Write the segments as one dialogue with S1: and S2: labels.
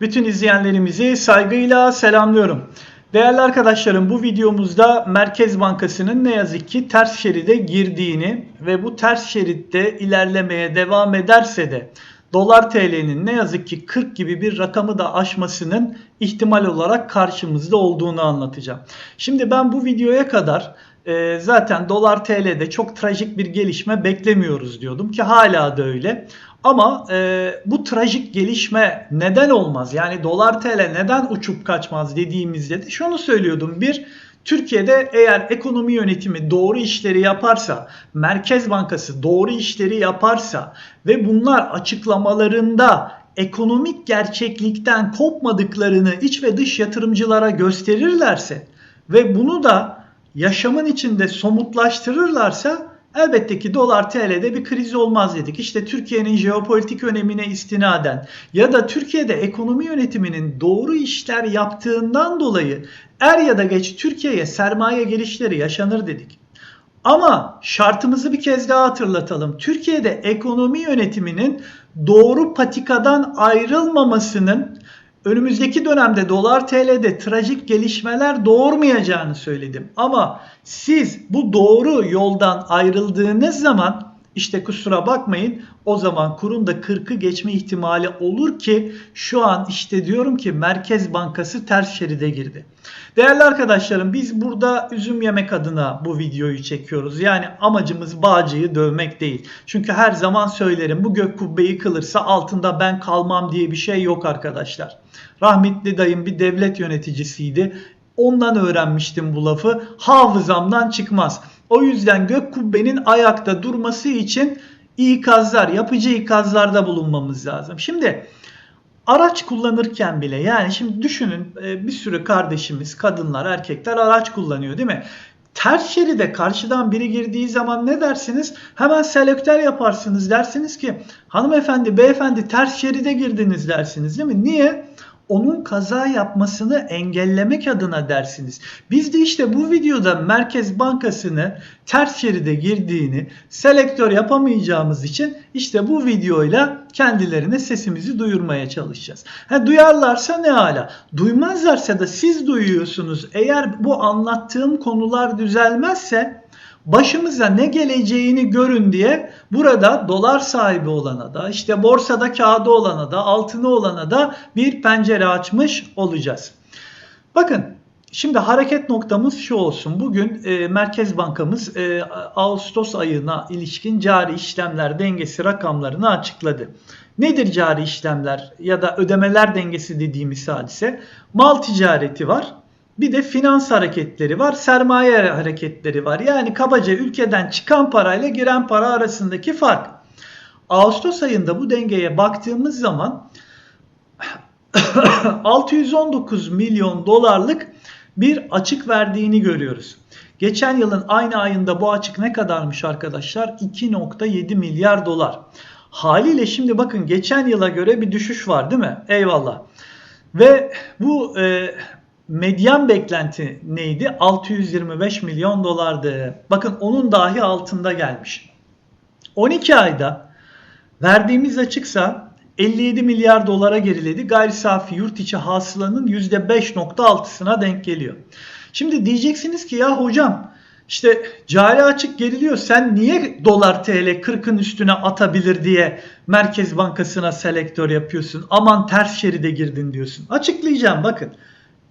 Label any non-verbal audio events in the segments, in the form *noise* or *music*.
S1: Bütün izleyenlerimizi saygıyla selamlıyorum. Değerli arkadaşlarım bu videomuzda Merkez Bankası'nın ne yazık ki ters şeride girdiğini ve bu ters şeritte ilerlemeye devam ederse de dolar TL'nin ne yazık ki 40 gibi bir rakamı da aşmasının ihtimal olarak karşımızda olduğunu anlatacağım. Şimdi ben bu videoya kadar e, zaten dolar TL'de çok trajik bir gelişme beklemiyoruz diyordum ki hala da öyle. Ama e, bu trajik gelişme neden olmaz? Yani dolar TL neden uçup kaçmaz dediğimizde de şunu söylüyordum. Bir, Türkiye'de eğer ekonomi yönetimi doğru işleri yaparsa, Merkez Bankası doğru işleri yaparsa ve bunlar açıklamalarında ekonomik gerçeklikten kopmadıklarını iç ve dış yatırımcılara gösterirlerse ve bunu da yaşamın içinde somutlaştırırlarsa elbette ki dolar TL'de bir kriz olmaz dedik. İşte Türkiye'nin jeopolitik önemine istinaden ya da Türkiye'de ekonomi yönetiminin doğru işler yaptığından dolayı er ya da geç Türkiye'ye sermaye gelişleri yaşanır dedik. Ama şartımızı bir kez daha hatırlatalım. Türkiye'de ekonomi yönetiminin doğru patikadan ayrılmamasının önümüzdeki dönemde dolar TL'de trajik gelişmeler doğurmayacağını söyledim. Ama siz bu doğru yoldan ayrıldığınız zaman işte kusura bakmayın o zaman kurun da 40'ı geçme ihtimali olur ki şu an işte diyorum ki Merkez Bankası ters şeride girdi. Değerli arkadaşlarım biz burada üzüm yemek adına bu videoyu çekiyoruz. Yani amacımız bağcıyı dövmek değil. Çünkü her zaman söylerim bu gök kubbe yıkılırsa altında ben kalmam diye bir şey yok arkadaşlar. Rahmetli dayım bir devlet yöneticisiydi. Ondan öğrenmiştim bu lafı. Hafızamdan çıkmaz. O yüzden gök kubbenin ayakta durması için ikazlar, yapıcı ikazlarda bulunmamız lazım. Şimdi araç kullanırken bile yani şimdi düşünün e, bir sürü kardeşimiz, kadınlar, erkekler araç kullanıyor değil mi? Ters şeride karşıdan biri girdiği zaman ne dersiniz? Hemen selektör yaparsınız dersiniz ki hanımefendi, beyefendi ters şeride girdiniz dersiniz değil mi? Niye? Onun kaza yapmasını engellemek adına dersiniz. Biz de işte bu videoda Merkez Bankası'nı ters şeride girdiğini selektör yapamayacağımız için işte bu videoyla kendilerine sesimizi duyurmaya çalışacağız. Ha, duyarlarsa ne hala. Duymazlarsa da siz duyuyorsunuz. Eğer bu anlattığım konular düzelmezse başımıza ne geleceğini görün diye burada dolar sahibi olana da işte borsada kağıdı olana da altını olana da bir pencere açmış olacağız. Bakın Şimdi hareket noktamız şu olsun. Bugün e, Merkez Bankamız e, Ağustos ayına ilişkin cari işlemler dengesi rakamlarını açıkladı. Nedir cari işlemler ya da ödemeler dengesi dediğimiz hadise? Mal ticareti var, bir de finans hareketleri var, sermaye hareketleri var. Yani kabaca ülkeden çıkan parayla giren para arasındaki fark. Ağustos ayında bu dengeye baktığımız zaman *coughs* 619 milyon dolarlık bir açık verdiğini görüyoruz. Geçen yılın aynı ayında bu açık ne kadarmış arkadaşlar? 2.7 milyar dolar. Haliyle şimdi bakın geçen yıla göre bir düşüş var değil mi? Eyvallah. Ve bu e, medyan beklenti neydi? 625 milyon dolardı. Bakın onun dahi altında gelmiş. 12 ayda verdiğimiz açıksa 57 milyar dolara geriledi. Gayri safi yurt içi hasılanın %5.6'sına denk geliyor. Şimdi diyeceksiniz ki ya hocam işte cari açık geriliyor. Sen niye dolar TL 40'ın üstüne atabilir diye Merkez Bankası'na selektör yapıyorsun? Aman ters şeride girdin diyorsun. Açıklayacağım bakın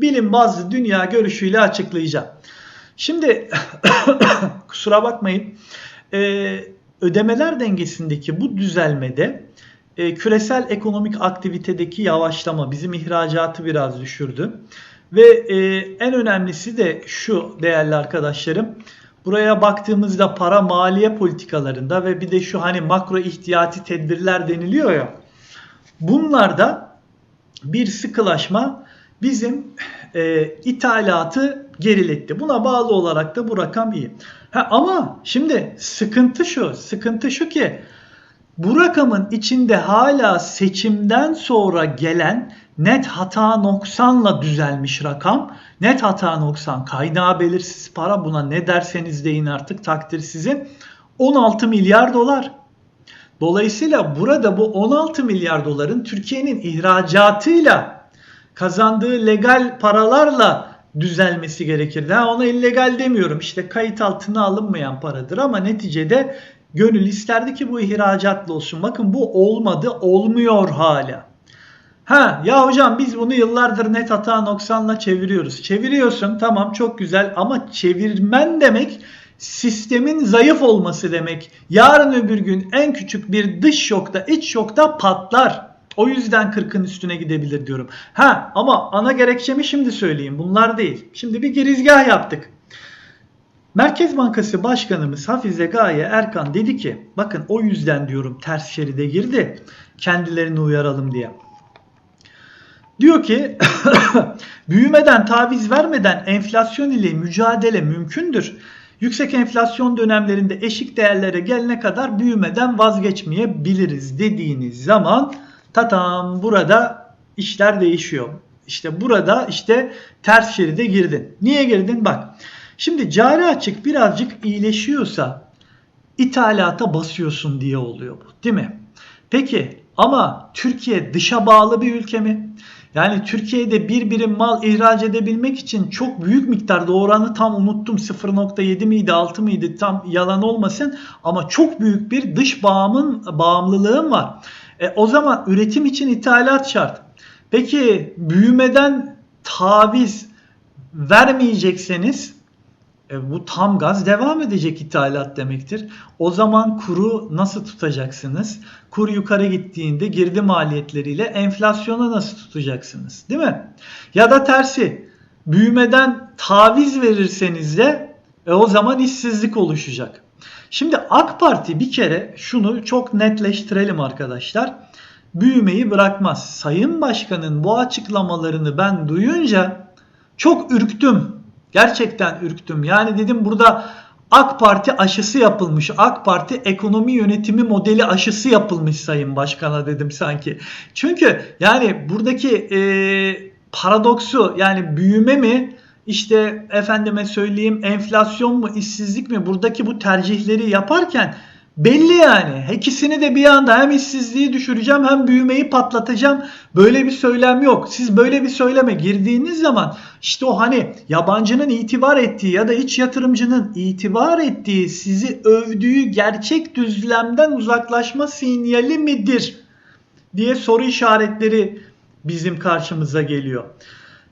S1: bilim bazı dünya görüşüyle açıklayacağım. Şimdi *coughs* kusura bakmayın e, ödemeler dengesindeki bu düzelmede e, küresel ekonomik aktivitedeki yavaşlama bizim ihracatı biraz düşürdü. Ve e, en önemlisi de şu değerli arkadaşlarım. Buraya baktığımızda para maliye politikalarında ve bir de şu hani makro ihtiyati tedbirler deniliyor ya. Bunlarda bir sıkılaşma bizim e, ithalatı geriletti. Buna bağlı olarak da bu rakam iyi. Ha, ama şimdi sıkıntı şu, sıkıntı şu ki bu rakamın içinde hala seçimden sonra gelen net hata noksanla düzelmiş rakam. Net hata noksan kaynağı belirsiz para buna ne derseniz deyin artık takdir sizin. 16 milyar dolar. Dolayısıyla burada bu 16 milyar doların Türkiye'nin ihracatıyla kazandığı legal paralarla düzelmesi gerekirdi. Ha, ona illegal demiyorum. İşte kayıt altına alınmayan paradır ama neticede gönül isterdi ki bu ihracatlı olsun. Bakın bu olmadı, olmuyor hala. Ha ya hocam biz bunu yıllardır net hata noksanla çeviriyoruz. Çeviriyorsun tamam çok güzel ama çevirmen demek sistemin zayıf olması demek. Yarın öbür gün en küçük bir dış şokta, iç şokta patlar. O yüzden 40'ın üstüne gidebilir diyorum. Ha ama ana gerekçemi şimdi söyleyeyim. Bunlar değil. Şimdi bir girizgah yaptık. Merkez Bankası Başkanımız Hafize Gaye Erkan dedi ki bakın o yüzden diyorum ters şeride girdi. Kendilerini uyaralım diye. Diyor ki *coughs* büyümeden taviz vermeden enflasyon ile mücadele mümkündür. Yüksek enflasyon dönemlerinde eşik değerlere gelene kadar büyümeden vazgeçmeyebiliriz dediğiniz zaman tatam burada işler değişiyor. İşte burada işte ters şeride girdin. Niye girdin? Bak. Şimdi cari açık birazcık iyileşiyorsa ithalata basıyorsun diye oluyor bu. Değil mi? Peki ama Türkiye dışa bağlı bir ülke mi? Yani Türkiye'de bir birim mal ihraç edebilmek için çok büyük miktarda oranı tam unuttum 0.7 miydi 6 mıydı tam yalan olmasın ama çok büyük bir dış bağımın bağımlılığım var. E, o zaman üretim için ithalat şart. Peki büyümeden taviz vermeyecekseniz e, bu tam gaz devam edecek ithalat demektir. O zaman kuru nasıl tutacaksınız? Kur yukarı gittiğinde girdi maliyetleriyle enflasyona nasıl tutacaksınız? Değil mi? Ya da tersi büyümeden taviz verirseniz de e, o zaman işsizlik oluşacak. Şimdi AK Parti bir kere şunu çok netleştirelim arkadaşlar. Büyümeyi bırakmaz. Sayın Başkan'ın bu açıklamalarını ben duyunca çok ürktüm. Gerçekten ürktüm. Yani dedim burada AK Parti aşısı yapılmış. AK Parti ekonomi yönetimi modeli aşısı yapılmış Sayın Başkan'a dedim sanki. Çünkü yani buradaki e, paradoksu yani büyüme mi işte efendime söyleyeyim enflasyon mu işsizlik mi buradaki bu tercihleri yaparken belli yani. İkisini de bir anda hem işsizliği düşüreceğim hem büyümeyi patlatacağım. Böyle bir söylem yok. Siz böyle bir söyleme girdiğiniz zaman işte o hani yabancının itibar ettiği ya da iç yatırımcının itibar ettiği sizi övdüğü gerçek düzlemden uzaklaşma sinyali midir diye soru işaretleri bizim karşımıza geliyor.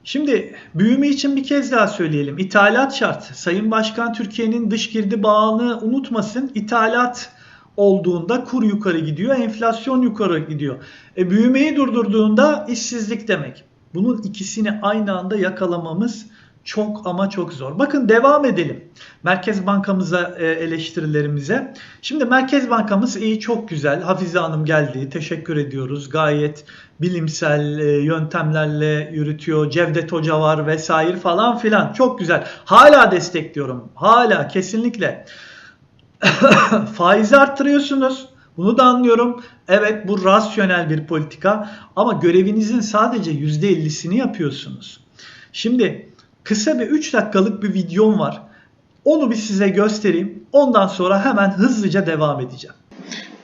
S1: Şimdi büyüme için bir kez daha söyleyelim. İthalat şart. Sayın Başkan Türkiye'nin dış girdi bağını unutmasın. İthalat olduğunda kur yukarı gidiyor, enflasyon yukarı gidiyor. E, büyümeyi durdurduğunda işsizlik demek. Bunun ikisini aynı anda yakalamamız çok ama çok zor. Bakın devam edelim. Merkez Bankamıza e, eleştirilerimize. Şimdi Merkez Bankamız iyi çok güzel. Hafize Hanım geldi. Teşekkür ediyoruz. Gayet bilimsel e, yöntemlerle yürütüyor. Cevdet Hoca var vesaire falan filan. Çok güzel. Hala destekliyorum. Hala kesinlikle. *coughs* Faizi arttırıyorsunuz. Bunu da anlıyorum. Evet bu rasyonel bir politika ama görevinizin sadece %50'sini yapıyorsunuz. Şimdi kısa bir 3 dakikalık bir videom var. Onu bir size göstereyim. Ondan sonra hemen hızlıca devam edeceğim.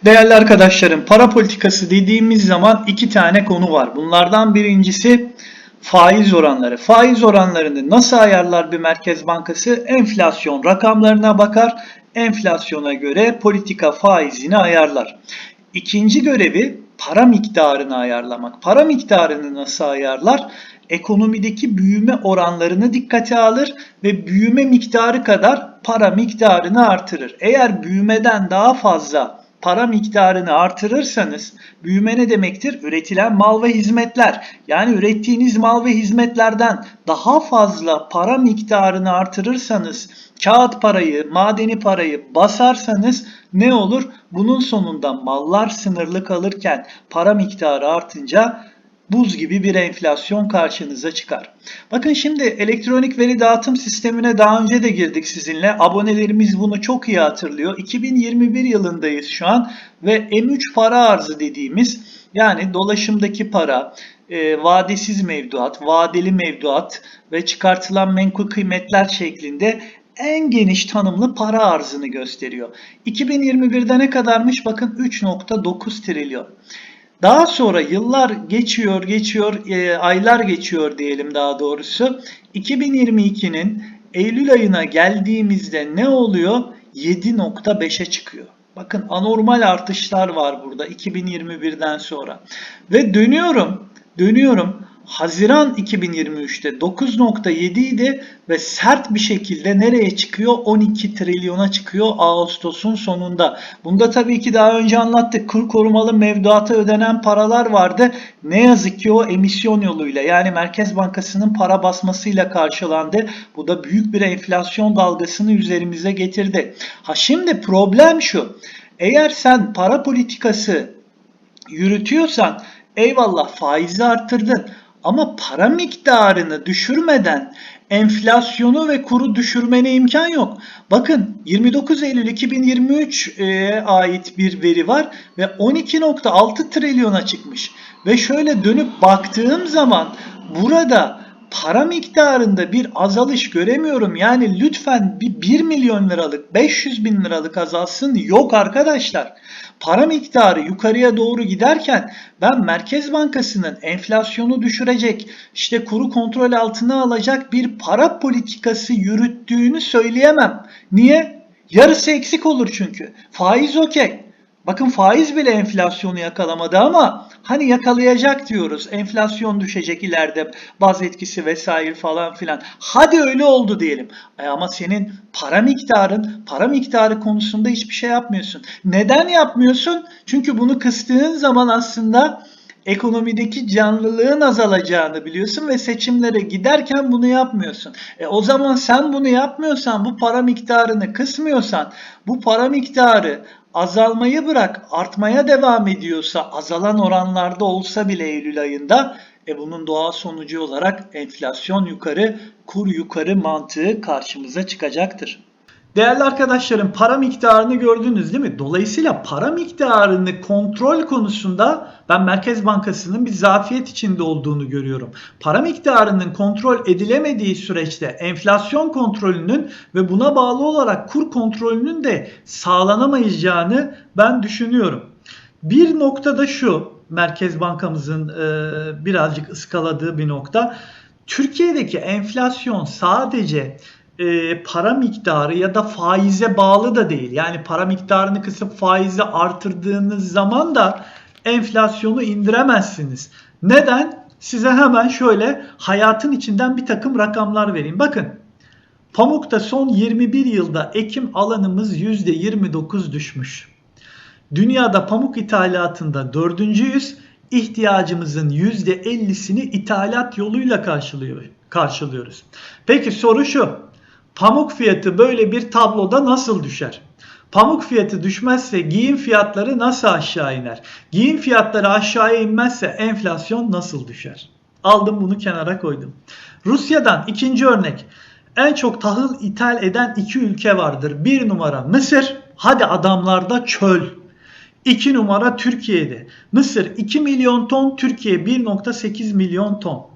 S1: Değerli arkadaşlarım para politikası dediğimiz zaman iki tane konu var. Bunlardan birincisi faiz oranları. Faiz oranlarını nasıl ayarlar bir merkez bankası? Enflasyon rakamlarına bakar. Enflasyona göre politika faizini ayarlar. İkinci görevi para miktarını ayarlamak. Para miktarını nasıl ayarlar? Ekonomideki büyüme oranlarını dikkate alır ve büyüme miktarı kadar para miktarını artırır. Eğer büyümeden daha fazla para miktarını artırırsanız büyüme ne demektir? Üretilen mal ve hizmetler. Yani ürettiğiniz mal ve hizmetlerden daha fazla para miktarını artırırsanız kağıt parayı, madeni parayı basarsanız ne olur? Bunun sonunda mallar sınırlı kalırken para miktarı artınca buz gibi bir enflasyon karşınıza çıkar. Bakın şimdi elektronik veri dağıtım sistemine daha önce de girdik sizinle. Abonelerimiz bunu çok iyi hatırlıyor. 2021 yılındayız şu an ve M3 para arzı dediğimiz yani dolaşımdaki para, e, vadesiz mevduat, vadeli mevduat ve çıkartılan menkul kıymetler şeklinde en geniş tanımlı para arzını gösteriyor. 2021'de ne kadarmış? Bakın 3.9 trilyon. Daha sonra yıllar geçiyor, geçiyor, e, aylar geçiyor diyelim daha doğrusu. 2022'nin Eylül ayına geldiğimizde ne oluyor? 7.5'e çıkıyor. Bakın anormal artışlar var burada 2021'den sonra. Ve dönüyorum, dönüyorum. Haziran 2023'te 9.7 idi ve sert bir şekilde nereye çıkıyor? 12 trilyona çıkıyor Ağustos'un sonunda. Bunda tabii ki daha önce anlattık. Kur korumalı mevduata ödenen paralar vardı. Ne yazık ki o emisyon yoluyla yani Merkez Bankası'nın para basmasıyla karşılandı. Bu da büyük bir enflasyon dalgasını üzerimize getirdi. Ha şimdi problem şu. Eğer sen para politikası yürütüyorsan eyvallah faizi arttırdın. Ama para miktarını düşürmeden enflasyonu ve kuru düşürmene imkan yok. Bakın 29 Eylül 2023 e, ait bir veri var ve 12.6 trilyona çıkmış. Ve şöyle dönüp baktığım zaman burada para miktarında bir azalış göremiyorum. Yani lütfen bir 1 milyon liralık 500 bin liralık azalsın yok arkadaşlar. Para miktarı yukarıya doğru giderken ben Merkez Bankası'nın enflasyonu düşürecek, işte kuru kontrol altına alacak bir para politikası yürüttüğünü söyleyemem. Niye? Yarısı eksik olur çünkü. Faiz okey. Bakın faiz bile enflasyonu yakalamadı ama hani yakalayacak diyoruz. Enflasyon düşecek ileride baz etkisi vesaire falan filan. Hadi öyle oldu diyelim. E ama senin para miktarın, para miktarı konusunda hiçbir şey yapmıyorsun. Neden yapmıyorsun? Çünkü bunu kıstığın zaman aslında ekonomideki canlılığın azalacağını biliyorsun ve seçimlere giderken bunu yapmıyorsun. E o zaman sen bunu yapmıyorsan, bu para miktarını kısmıyorsan, bu para miktarı azalmayı bırak artmaya devam ediyorsa azalan oranlarda olsa bile Eylül ayında e bunun doğal sonucu olarak enflasyon yukarı, kur yukarı mantığı karşımıza çıkacaktır. Değerli arkadaşlarım para miktarını gördünüz değil mi? Dolayısıyla para miktarını kontrol konusunda ben Merkez Bankası'nın bir zafiyet içinde olduğunu görüyorum. Para miktarının kontrol edilemediği süreçte enflasyon kontrolünün ve buna bağlı olarak kur kontrolünün de sağlanamayacağını ben düşünüyorum. Bir noktada şu Merkez Bankamızın e, birazcık ıskaladığı bir nokta. Türkiye'deki enflasyon sadece e, para miktarı ya da faize bağlı da değil. Yani para miktarını kısıp faizi artırdığınız zaman da enflasyonu indiremezsiniz. Neden? Size hemen şöyle hayatın içinden bir takım rakamlar vereyim. Bakın pamukta son 21 yılda ekim alanımız %29 düşmüş. Dünyada pamuk ithalatında dördüncüyüz. İhtiyacımızın %50'sini ithalat yoluyla karşılıyor, karşılıyoruz. Peki soru şu. Pamuk fiyatı böyle bir tabloda nasıl düşer? Pamuk fiyatı düşmezse giyim fiyatları nasıl aşağı iner? Giyim fiyatları aşağıya inmezse enflasyon nasıl düşer? Aldım bunu kenara koydum. Rusya'dan ikinci örnek. En çok tahıl ithal eden iki ülke vardır. Bir numara Mısır. Hadi adamlarda çöl. 2 numara Türkiye'de. Mısır 2 milyon ton, Türkiye 1.8 milyon ton.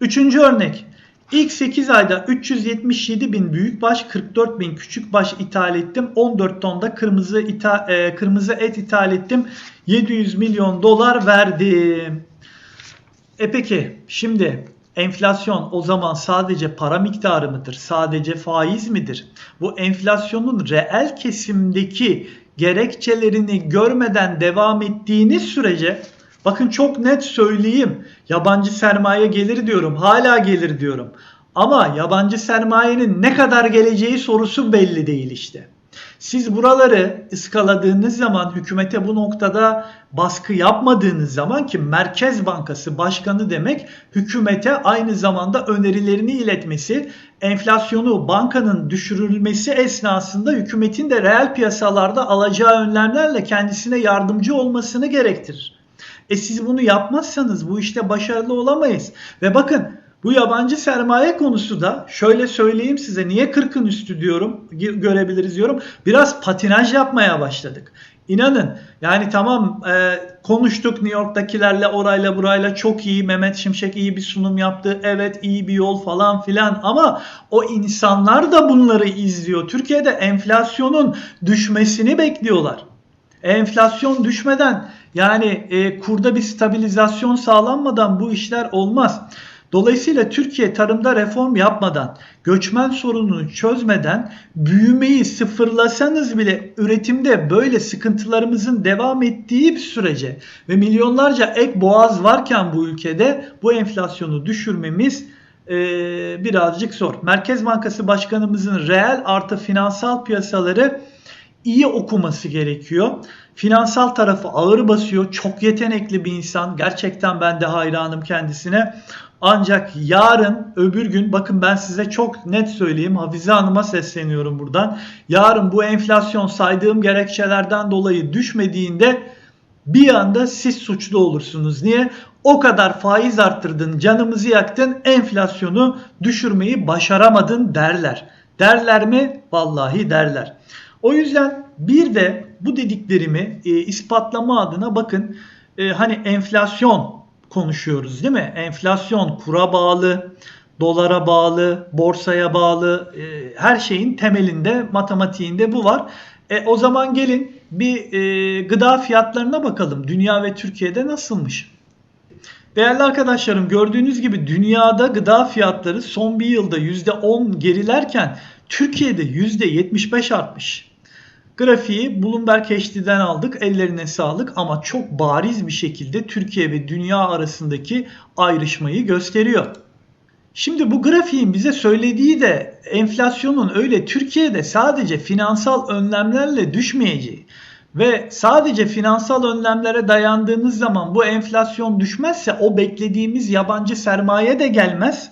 S1: Üçüncü örnek. İlk 8 ayda 377 bin büyükbaş, 44 bin küçükbaş ithal ettim. 14 ton da kırmızı, ita, e, kırmızı et ithal ettim. 700 milyon dolar verdim. E peki şimdi enflasyon o zaman sadece para miktarı mıdır? Sadece faiz midir? Bu enflasyonun reel kesimdeki gerekçelerini görmeden devam ettiğiniz sürece Bakın çok net söyleyeyim. Yabancı sermaye gelir diyorum. Hala gelir diyorum. Ama yabancı sermayenin ne kadar geleceği sorusu belli değil işte. Siz buraları ıskaladığınız zaman hükümete bu noktada baskı yapmadığınız zaman ki Merkez Bankası Başkanı demek hükümete aynı zamanda önerilerini iletmesi, enflasyonu bankanın düşürülmesi esnasında hükümetin de reel piyasalarda alacağı önlemlerle kendisine yardımcı olmasını gerektirir. E siz bunu yapmazsanız bu işte başarılı olamayız. Ve bakın bu yabancı sermaye konusu da şöyle söyleyeyim size niye 40'ın üstü diyorum görebiliriz diyorum. Biraz patinaj yapmaya başladık. İnanın yani tamam e, konuştuk New York'takilerle orayla burayla çok iyi Mehmet Şimşek iyi bir sunum yaptı. Evet iyi bir yol falan filan ama o insanlar da bunları izliyor. Türkiye'de enflasyonun düşmesini bekliyorlar. Enflasyon düşmeden Yani e, kurda bir stabilizasyon sağlanmadan bu işler olmaz. Dolayısıyla Türkiye tarımda reform yapmadan, göçmen sorununu çözmeden, büyümeyi sıfırlasanız bile üretimde böyle sıkıntılarımızın devam ettiği bir sürece ve milyonlarca ek boğaz varken bu ülkede bu enflasyonu düşürmemiz e, birazcık zor. Merkez Bankası Başkanımızın reel artı finansal piyasaları iyi okuması gerekiyor. Finansal tarafı ağır basıyor. Çok yetenekli bir insan. Gerçekten ben de hayranım kendisine. Ancak yarın öbür gün bakın ben size çok net söyleyeyim. Hafize Hanım'a sesleniyorum buradan. Yarın bu enflasyon saydığım gerekçelerden dolayı düşmediğinde bir anda siz suçlu olursunuz. Niye? O kadar faiz arttırdın, canımızı yaktın, enflasyonu düşürmeyi başaramadın derler. Derler mi? Vallahi derler. O yüzden bir de bu dediklerimi e, ispatlama adına bakın e, hani enflasyon konuşuyoruz değil mi? Enflasyon kura bağlı, dolara bağlı, borsaya bağlı e, her şeyin temelinde, matematiğinde bu var. E, o zaman gelin bir e, gıda fiyatlarına bakalım. Dünya ve Türkiye'de nasılmış? Değerli arkadaşlarım gördüğünüz gibi dünyada gıda fiyatları son bir yılda %10 gerilerken Türkiye'de %75 artmış. Grafiği Bloomberg HD'den aldık. Ellerine sağlık ama çok bariz bir şekilde Türkiye ve dünya arasındaki ayrışmayı gösteriyor. Şimdi bu grafiğin bize söylediği de enflasyonun öyle Türkiye'de sadece finansal önlemlerle düşmeyeceği ve sadece finansal önlemlere dayandığınız zaman bu enflasyon düşmezse o beklediğimiz yabancı sermaye de gelmez.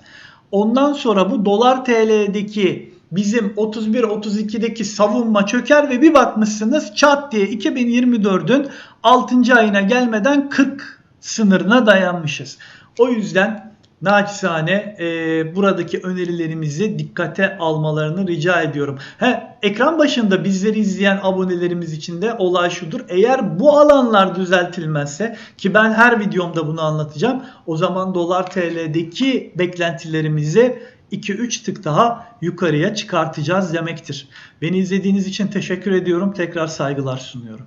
S1: Ondan sonra bu dolar TL'deki bizim 31-32'deki savunma çöker ve bir bakmışsınız çat diye 2024'ün 6. ayına gelmeden 40 sınırına dayanmışız. O yüzden naçizane e, buradaki önerilerimizi dikkate almalarını rica ediyorum. He, ekran başında bizleri izleyen abonelerimiz için de olay şudur. Eğer bu alanlar düzeltilmezse ki ben her videomda bunu anlatacağım. O zaman dolar TL'deki beklentilerimizi 2-3 tık daha yukarıya çıkartacağız demektir. Beni izlediğiniz için teşekkür ediyorum. Tekrar saygılar sunuyorum.